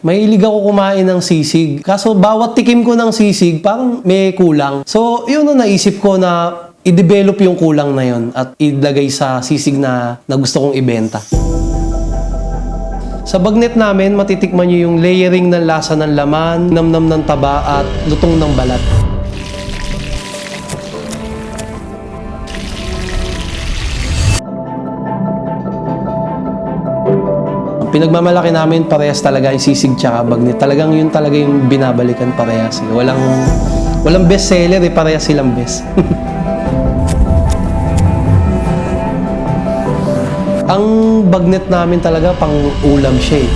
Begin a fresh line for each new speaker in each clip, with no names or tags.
Mahilig ako kumain ng sisig. Kaso bawat tikim ko ng sisig, parang may kulang. So, yun ang naisip ko na i-develop yung kulang na yon at ilagay sa sisig na, na gusto kong ibenta. Sa bagnet namin, matitikman nyo yung layering ng lasa ng laman, namnam ng taba at lutong ng balat. Pinagmamalaki namin parehas talaga yung sisig tsaka bagnet. Talagang yun talaga yung binabalikan parehas. eh. Walang, walang best seller eh, parehas silang best. Ang bagnet namin talaga pang ulam siya eh.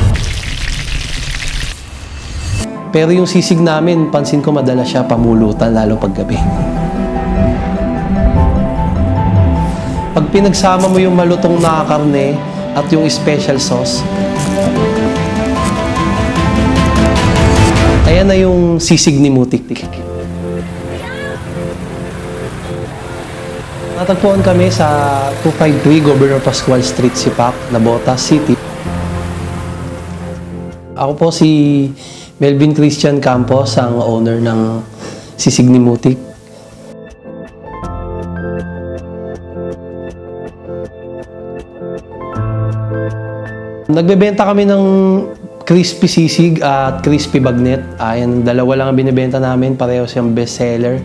Pero yung sisig namin, pansin ko madalas siya pamulutan lalo paggabi. Pag pinagsama mo yung malutong na karne at yung special sauce, ayan na yung sisig ni Mutik-Tik. Natagpuan kami sa 253 Governor Pascual Street, Sipak, Nabota City. Ako po si Melvin Christian Campos, ang owner ng Sisig ni Mutik. Nagbebenta kami ng crispy sisig at crispy bagnet. Ayan, dalawa lang ang binibenta namin. Pareho siyang bestseller.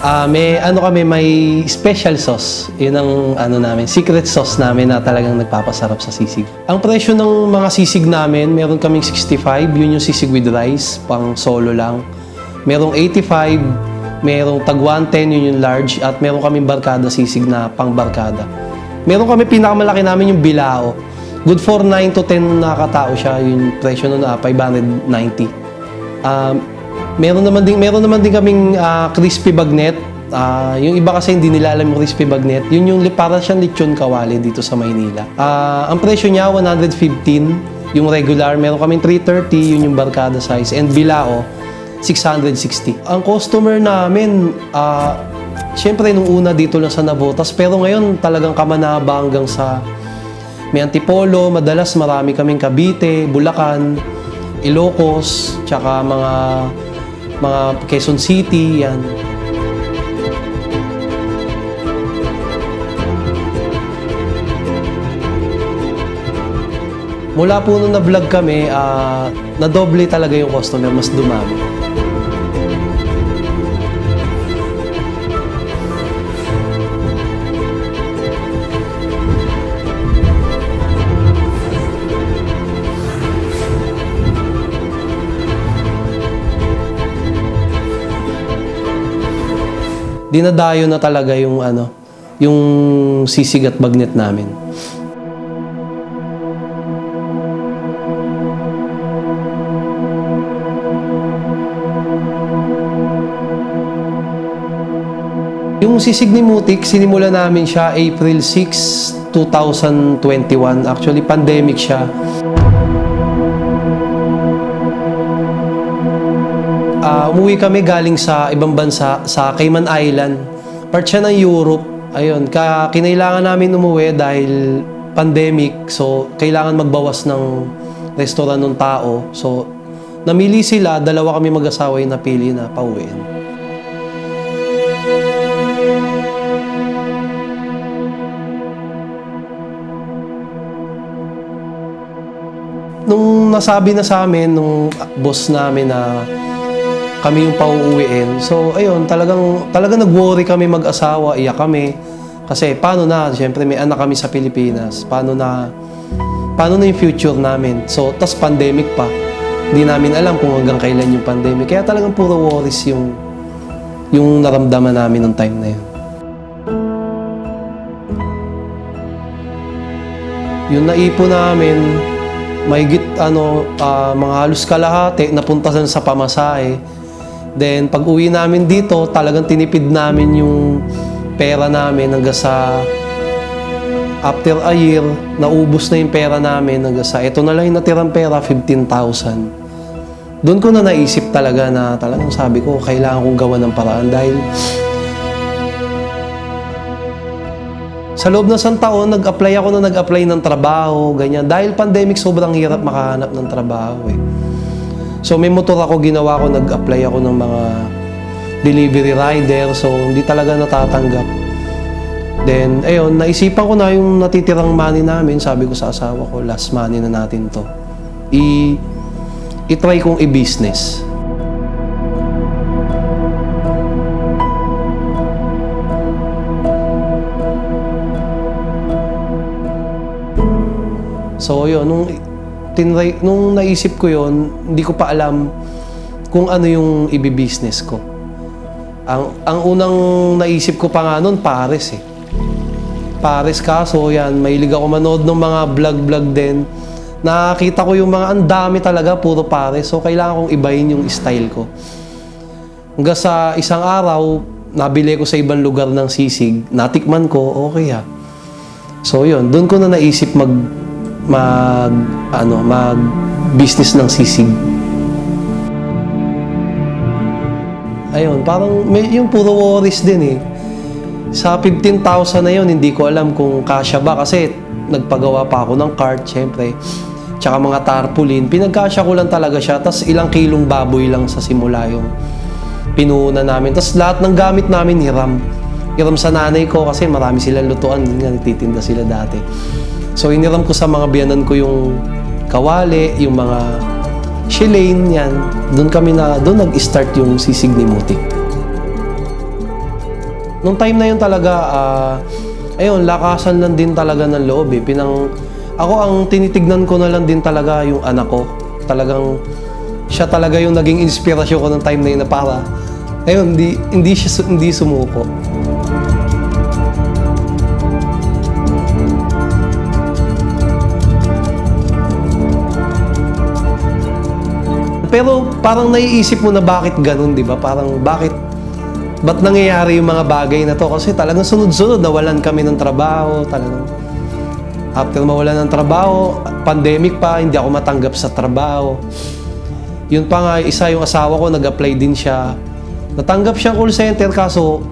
Ah, may ano kami, may special sauce. 'Yun ang ano namin, secret sauce namin na talagang nagpapasarap sa sisig. Ang presyo ng mga sisig namin, meron kaming 65, yun yung sisig with rice, pang solo lang. Merong 85, merong tag 110, yun yung large, at meron kaming barkada sisig na pang barkada. Meron kami pinakamalaki namin yung bilao. Good for 9 to 10 na katao siya, yung presyo nun na 590. Um, meron naman din meron naman din kaming ah, crispy bagnet. Ah, yung iba kasi hindi nila alam yung crispy bagnet. Yun yung para siyang lechon kawali dito sa Maynila. Ah, ang presyo niya 115 yung regular. Meron kaming 330 yun yung barkada size and bilao 660. Ang customer namin ah Siyempre, nung una dito lang sa Navotas, pero ngayon talagang kamanaba hanggang sa may Antipolo, madalas marami kaming Cavite, Bulacan, Ilocos, tsaka mga mga Quezon City, yan. Mula po nung na-vlog kami, ah, nadoble talaga yung customer, mas dumami. Dinadayo na talaga yung ano, yung sisig at bagnet namin. Yung sisig ni Mutik, sinimula namin siya April 6, 2021. Actually, pandemic siya. Ah, umuwi kami galing sa ibang bansa, sa Cayman Island. Part siya ng Europe. Ayun, ka kinailangan namin umuwi dahil pandemic. So, kailangan magbawas ng restaurant ng tao. So, namili sila, dalawa kami mag-asawa yung napili na pauwiin. Nung nasabi na sa amin, nung boss namin na kami yung pauuwiin. So, ayun, talagang, talagang nag-worry kami mag-asawa, iyak kami. Kasi paano na, siyempre may anak kami sa Pilipinas. Paano na, paano na yung future namin? So, tas pandemic pa. Hindi namin alam kung hanggang kailan yung pandemic. Kaya talagang puro worries yung, yung naramdaman namin nung time na yun. Yung naipon namin, mahigit ano, ah, mga halos kalahati, napunta sa sa pamasahe. Then, pag uwi namin dito, talagang tinipid namin yung pera namin hanggang sa after a year, naubos na yung pera namin hanggang sa ito na lang yung natirang pera, 15,000. Doon ko na naisip talaga na talagang sabi ko, kailangan kong gawa ng paraan dahil Sa loob ng isang taon, nag-apply ako na nag-apply ng trabaho, ganyan. Dahil pandemic, sobrang hirap makahanap ng trabaho eh. So may motor ako, ginawa ko, nag-apply ako ng mga delivery rider. So hindi talaga natatanggap. Then, ayun, naisipan ko na yung natitirang money namin. Sabi ko sa asawa ko, last money na natin to. I, i-try kong i-business. So yun, nung, tinry, nung naisip ko yun, hindi ko pa alam kung ano yung ibibusiness ko. Ang, ang unang naisip ko pa nga nun, Paris eh. Paris kaso yan, mahilig ako manood ng mga vlog-vlog din. Nakakita ko yung mga, ang dami talaga, puro Paris. So kailangan kong ibahin yung style ko. Hanggang sa isang araw, nabili ko sa ibang lugar ng sisig. Natikman ko, okay ha. So yun, doon ko na naisip mag mag ano, mag business ng sisig. Ayun, parang may, yung puro worries din eh. Sa 15,000 na yun, hindi ko alam kung kasya ba kasi nagpagawa pa ako ng cart, syempre. Tsaka mga tarpaulin. Pinagkasya ko lang talaga siya. Tapos ilang kilong baboy lang sa simula yung pinuuna namin. Tapos lahat ng gamit namin, hiram. Hiram sa nanay ko kasi marami silang lutuan. Nga, nagtitinda sila dati. So, iniram ko sa mga biyanan ko yung kawali, yung mga shilane, yan. Doon kami na, doon nag-start yung sisig ni Mutik. Nung time na yun talaga, ah, ayun, lakasan lang din talaga ng loob eh. Pinang, ako ang tinitignan ko na lang din talaga yung anak ko. Talagang, siya talaga yung naging inspirasyon ko ng time na yun na para, ayun, hindi, hindi siya hindi sumuko. Pero parang naiisip mo na bakit ganun, di ba? Parang bakit, ba't nangyayari yung mga bagay na to? Kasi talagang sunod-sunod, nawalan kami ng trabaho, talagang after mawalan ng trabaho, pandemic pa, hindi ako matanggap sa trabaho. Yun pa nga, isa yung asawa ko, nag-apply din siya. Natanggap siya call center, kaso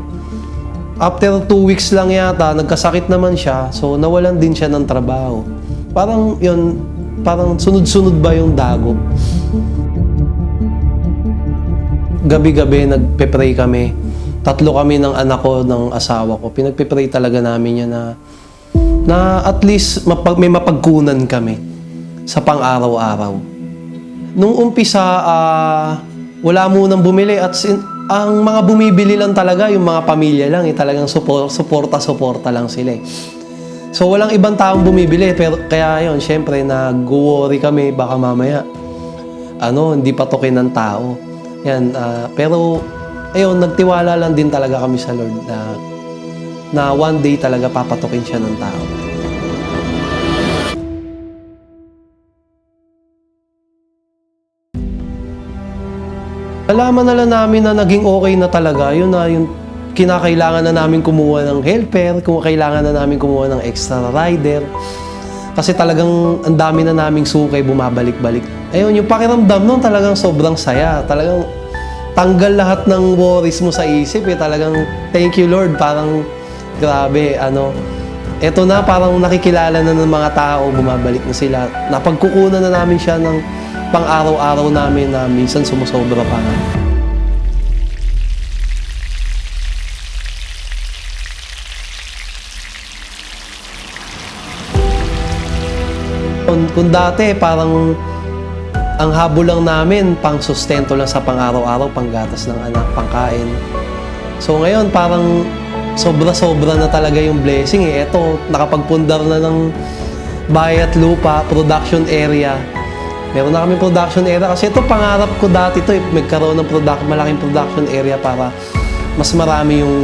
after two weeks lang yata, nagkasakit naman siya, so nawalan din siya ng trabaho. Parang yun, parang sunod-sunod ba yung dago? Gabi-gabi nagpe-pray kami. Tatlo kami ng anak ko, ng asawa ko. Pinagpe-pray talaga namin yan na na at least mapag, may mapagkunan kami sa pang-araw-araw. Nung umpisa, ah, wala munang bumili at sin- ang mga bumibili lang talaga, yung mga pamilya lang, eh, talagang support, suporta-suporta lang sila eh. So walang ibang taong bumibili, pero kaya yon syempre nag-worry kami, baka mamaya, ano, hindi patukin ng tao. Yan, ah, pero ayun, nagtiwala lang din talaga kami sa Lord na na one day talaga papatukin siya ng tao. Alaman na lang namin na naging okay na talaga. Yun na yung kinakailangan na namin kumuha ng helper, kung kailangan na namin kumuha ng extra rider. Kasi talagang ang dami na naming sukay bumabalik-balik. Ayun, yung pakiramdam nun talagang sobrang saya. Talagang tanggal lahat ng worries mo sa isip eh. Talagang thank you Lord. Parang grabe, ano. Eto na, parang nakikilala na ng mga tao, bumabalik na sila. Napagkukunan na namin siya ng pang-araw-araw namin na minsan sumusobra pa kung dati parang ang habol lang namin pang sustento lang sa pang-araw-araw, panggatas ng anak, pangkain. So ngayon parang sobra-sobra na talaga yung blessing eh. Ito, nakapagpundar na ng bahay at lupa, production area. Meron na kami production area kasi ito pangarap ko dati to eh, magkaroon ng product, malaking production area para mas marami yung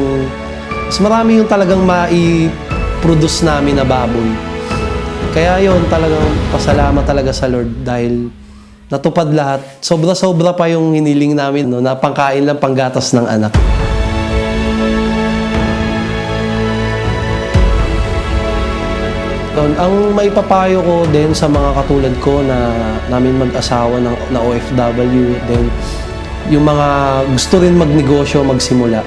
mas marami yung talagang mai-produce namin na baboy. Kaya yon talagang pasalamat talaga sa Lord dahil natupad lahat. Sobra-sobra pa yung hiniling namin no, na pangkain lang panggatas ng anak. Yun, ang maipapayo ko din sa mga katulad ko na namin mag-asawa ng, na OFW, then yung mga gusto rin magnegosyo, magsimula.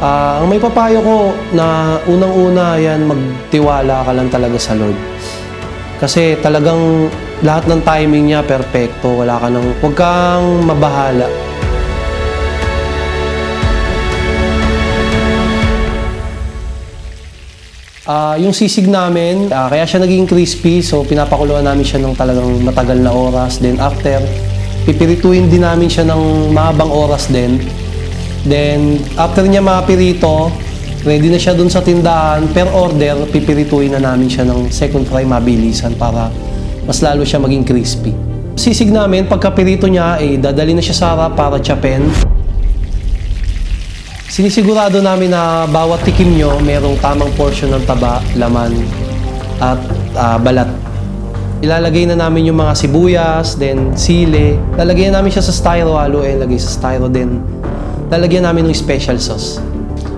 Ah, ang may papayo ko na unang-una yan, magtiwala ka lang talaga sa Lord. Kasi talagang lahat ng timing niya perfecto. Wala ka nang, huwag kang mabahala. Ah, yung sisig namin, ah, kaya siya naging crispy. So, pinapakuluan namin siya ng talagang matagal na oras. Then, after, pipirituin din namin siya ng mahabang oras din. Then, after niya mapirito, ready na siya dun sa tindahan. Per order, pipirituin na namin siya ng second fry mabilisan para mas lalo siya maging crispy. Sisig namin, pagkapirito niya, eh, dadali na siya sa harap para chapin. Sinisigurado namin na bawat tikim nyo, merong tamang portion ng taba, laman, at ah, balat. Ilalagay na namin yung mga sibuyas, then sile. Lalagyan namin siya sa styro, halo eh, lagay sa styro din. Lalagyan namin ng special sauce.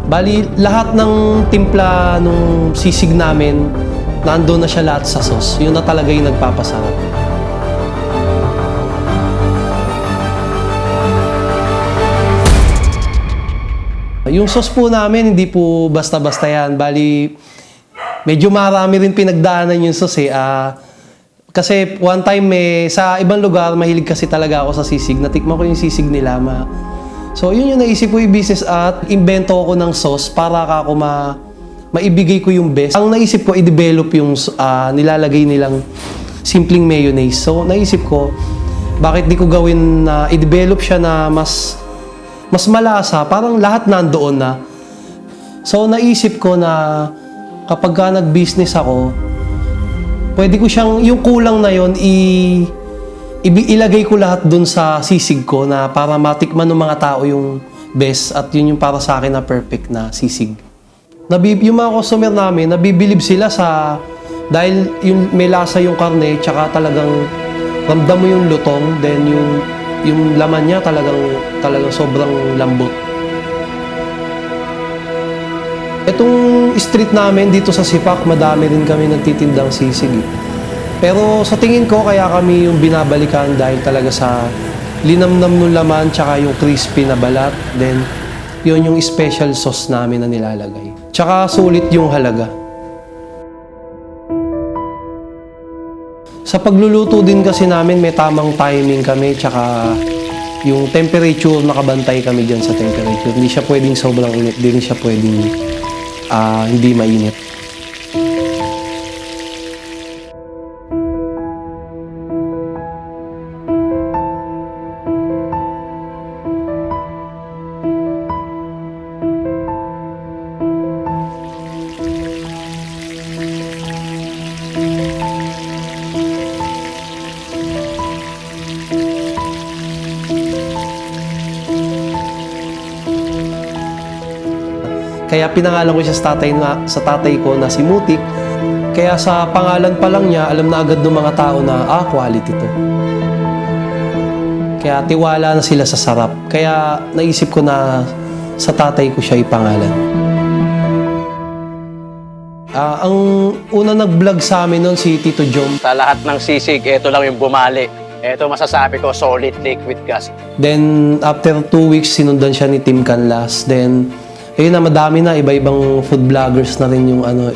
Bali, lahat ng timpla nung sisig namin, nandun na siya lahat sa sauce. Yun na talaga yung nagpapasarap. Yung sauce po namin, hindi po basta-basta yan. Bali, medyo marami rin pinagdaanan yung sauce eh. Ah, kasi one time may, sa ibang lugar, mahilig kasi talaga ako sa sisig. Natikman ko yung sisig nila. Ma, so yun yung naisip ko yung business at invento ko ng sauce para ako ma, maibigay ko yung best. Ang naisip ko, i-develop yung ah, nilalagay nilang simpleng mayonnaise. So naisip ko, bakit di ko gawin na i-develop siya na mas mas malasa, parang lahat nandoon na. So naisip ko na kapag ka nag-business ako, pwede ko siyang, yung kulang na yon i, ibi- ilagay ko lahat dun sa sisig ko na para matikman ng mga tao yung best at yun yung para sa akin na perfect na sisig. Nabib yung mga customer namin, nabibilib sila sa dahil yung may lasa yung karne tsaka talagang ramdam mo yung lutong then yung yung laman niya talagang talagang sobrang lambot. Itong street namin dito sa Sipak, madami rin kami nagtitindang sisig. eh. Pero sa tingin ko, kaya kami yung binabalikan dahil talaga sa linamnam ng laman tsaka yung crispy na balat. Then, yun yung special sauce namin na nilalagay. Tsaka sulit yung halaga. Sa pagluluto din kasi namin, may tamang timing kami, tsaka yung temperature, nakabantay kami dyan sa temperature. Hindi siya pwedeng sobrang init, hindi siya pwedeng ah, hindi mainit. Kaya pinangalan ko siya sa tatay, na, sa tatay ko na si Mutik. Kaya sa pangalan pa lang niya, alam na agad ng mga tao na, ah, quality to. Kaya tiwala na sila sa sarap. Kaya naisip ko na sa tatay ko siya ipangalan. Ah, ang una nag-vlog sa amin noon si Tito Jom.
Sa lahat ng sisig, ito lang yung bumali. Ito masasabi ko, solid liquid gas.
Then, after two weeks, sinundan siya ni Tim Canlas. Then, ayun na, madami na. Iba-ibang food vloggers na rin yung ano.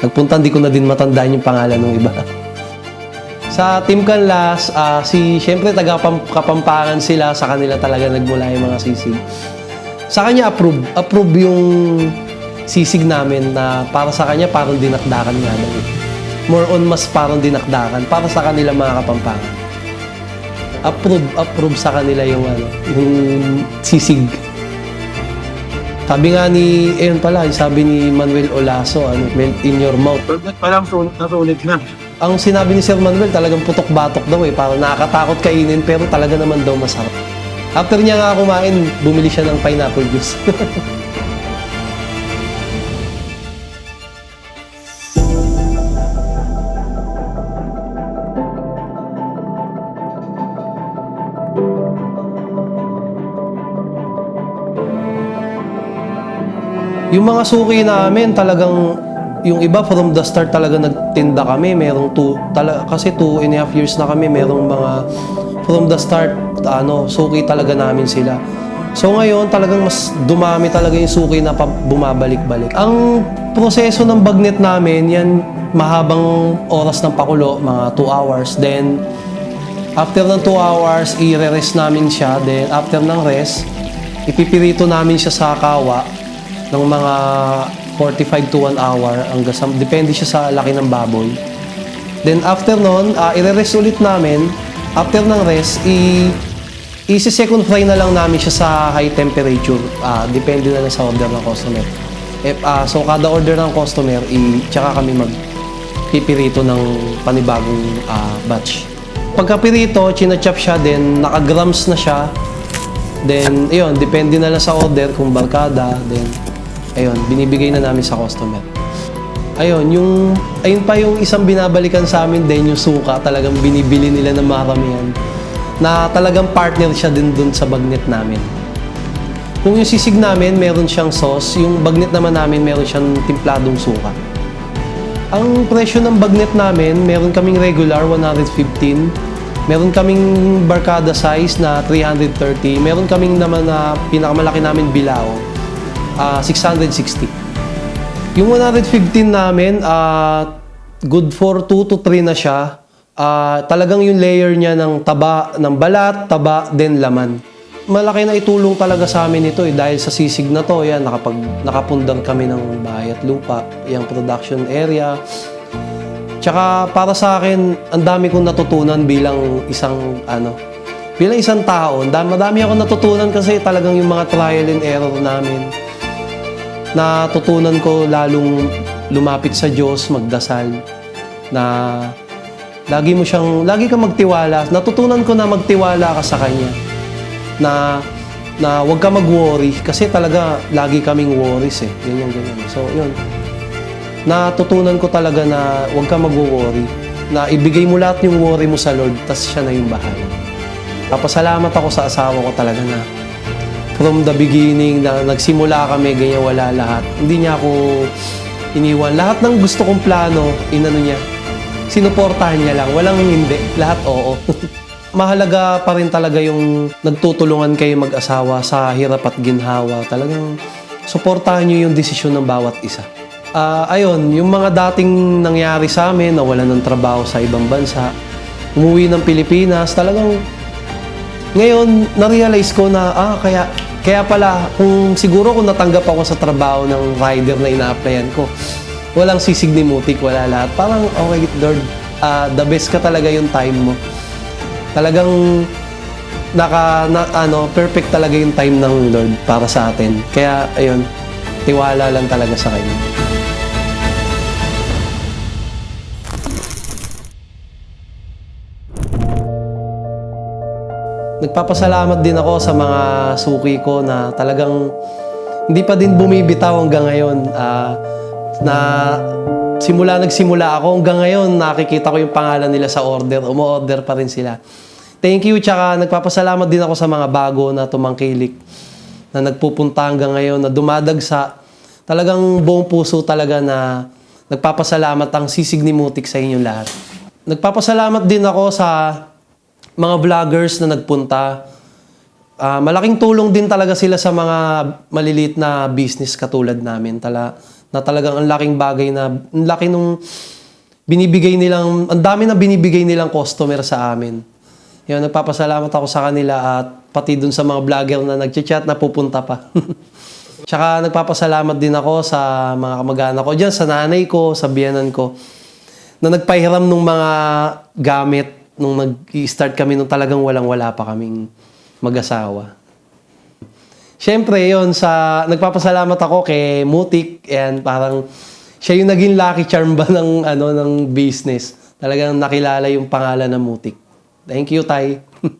Nagpunta, hindi ko na din matandaan yung pangalan ng iba. Sa Team Canlas, ah, si, syempre, taga Pam- Kapampangan sila. Sa kanila talaga nagmula yung mga sisig. Sa kanya, approve. Approve yung sisig namin na para sa kanya, parang dinakdakan nga daw. eh. More on mas parang dinakdakan para sa kanila mga Kapampangan approve approve sa kanila yung ano yung sisig sabi nga ni ayun pala sabi ni Manuel Olaso ano melt in your mouth.
Ba't parang sulit na sulit na?
ang sinabi ni Sir Manuel talagang putok-batok daw eh. Parang nakakatakot kainin pero talaga naman daw masarap. After niya nga kumain bumili siya ng pineapple juice Yung mga suki namin talagang yung iba from the start talaga nagtinda kami. Merong two, tala, kasi two and a half years na kami. Merong mga from the start, ano, suki talaga namin sila. So ngayon talagang mas dumami talaga yung suki na bumabalik-balik. Ang proseso ng bagnet namin, yan mahabang oras ng pakulo, mga 2 hours. Then after ng 2 hours, i-rest namin siya. Then after ng rest, ipipirito namin siya sa kawa ng mga 45 to 1 hour. Hanggang sa, depende siya sa laki ng baboy. Then after nun, uh, i-rest ulit namin. After ng rest, i i-second fry na lang namin siya sa high temperature. Ah, depende na lang sa order ng customer. Eh, ah, so kada order ng customer, i tsaka kami mag pipirito ng panibagong ah, batch. Pagka-pirito, chinachop siya, then naka-grams na siya. Then, ayun, depende na lang sa order kung barkada. Then, ayun, binibigay na namin sa customer. Ayun, yung, ayun pa yung isang binabalikan sa amin din, yung suka, talagang binibili nila ng maramihan. Na talagang partner siya din dun sa bagnet namin. Kung yung sisig namin, meron siyang sauce. Yung bagnet naman namin, meron siyang timpladong suka. Ang presyo ng bagnet namin, meron kaming regular 115. Meron kaming barkada size na 330. Meron kaming naman na pinakamalaki namin bilao, ah, 660. Yung 115 namin, ah, good for 2 to 3 na siya. Ah, talagang yung layer niya ng taba, ng balat, taba, then laman. Malaki na itulong talaga sa amin ito eh, dahil sa sisig na to, yan, nakapag, nakapundar kami ng bahay at lupa, yung production area. Tsaka para sa akin, ang dami kong natutunan bilang isang, ano, bilang isang tao. Madami ako natutunan kasi talagang yung mga trial and error namin natutunan ko lalong lumapit sa Diyos, magdasal, na lagi mo siyang, lagi kang magtiwala. Natutunan ko na magtiwala ka sa Kanya. Na, na huwag ka mag-worry. Kasi talaga, lagi kaming worries eh. Ganyan, ganyan. So, yun. Natutunan ko talaga na huwag ka mag-worry. Na ibigay mo lahat yung worry mo sa Lord, tas siya na yung bahala. Papasalamat ako sa asawa ko talaga na from the beginning na nagsimula kami, ganyan wala lahat. Hindi niya ako iniwan. Lahat ng gusto kong plano, inano niya, sinuportahan niya lang. Walang hindi. Lahat oo. Mahalaga pa rin talaga yung nagtutulungan kayo mag-asawa sa hirap at ginhawa. Talagang suportahan niyo yung desisyon ng bawat isa. Ah, ayun, yung mga dating nangyari sa amin, nawalan ng trabaho sa ibang bansa, umuwi ng Pilipinas, talagang ngayon, na-realize ko na, ah, kaya, kaya pala, kung siguro kung natanggap ako sa trabaho ng rider na ina-applyan ko, walang sisig ni Mutik, wala lahat. Parang, okay, Lord, ah, the best ka talaga yung time mo. Talagang, naka, na, ano, perfect talaga yung time ng Lord para sa atin. Kaya, ayun, tiwala lang talaga sa Kanya. Nagpapasalamat din ako sa mga suki ko na talagang hindi pa din bumibitaw hanggang ngayon. Ah, na simula nagsimula ako hanggang ngayon nakikita ko yung pangalan nila sa order. Umo-order pa rin sila. Thank you tsaka nagpapasalamat din ako sa mga bago na tumangkilik na nagpupunta hanggang ngayon na dumadagsa. Talagang buong puso talaga na nagpapasalamat ang sisig ni Mutik sa inyong lahat. Nagpapasalamat din ako sa mga vloggers na nagpunta. Ah, malaking tulong din talaga sila sa mga maliliit na business katulad namin. Tala, na talagang ang laking bagay na, ang laki nung binibigay nilang, ang dami na binibigay nilang customer sa amin. Yun, nagpapasalamat ako sa kanila at pati dun sa mga vlogger na nagchat-chat na pupunta pa. Tsaka nagpapasalamat din ako sa mga kamag-anak ko dyan, sa nanay ko, sa biyanan ko, na nagpahiram ng mga gamit nung nag-start kami nung talagang walang-wala pa kaming mag-asawa. Siyempre, yon sa nagpapasalamat ako kay Mutik and parang siya yung naging lucky charm ba ng ano ng business. Talagang nakilala yung pangalan ng Mutik. Thank you, Tay.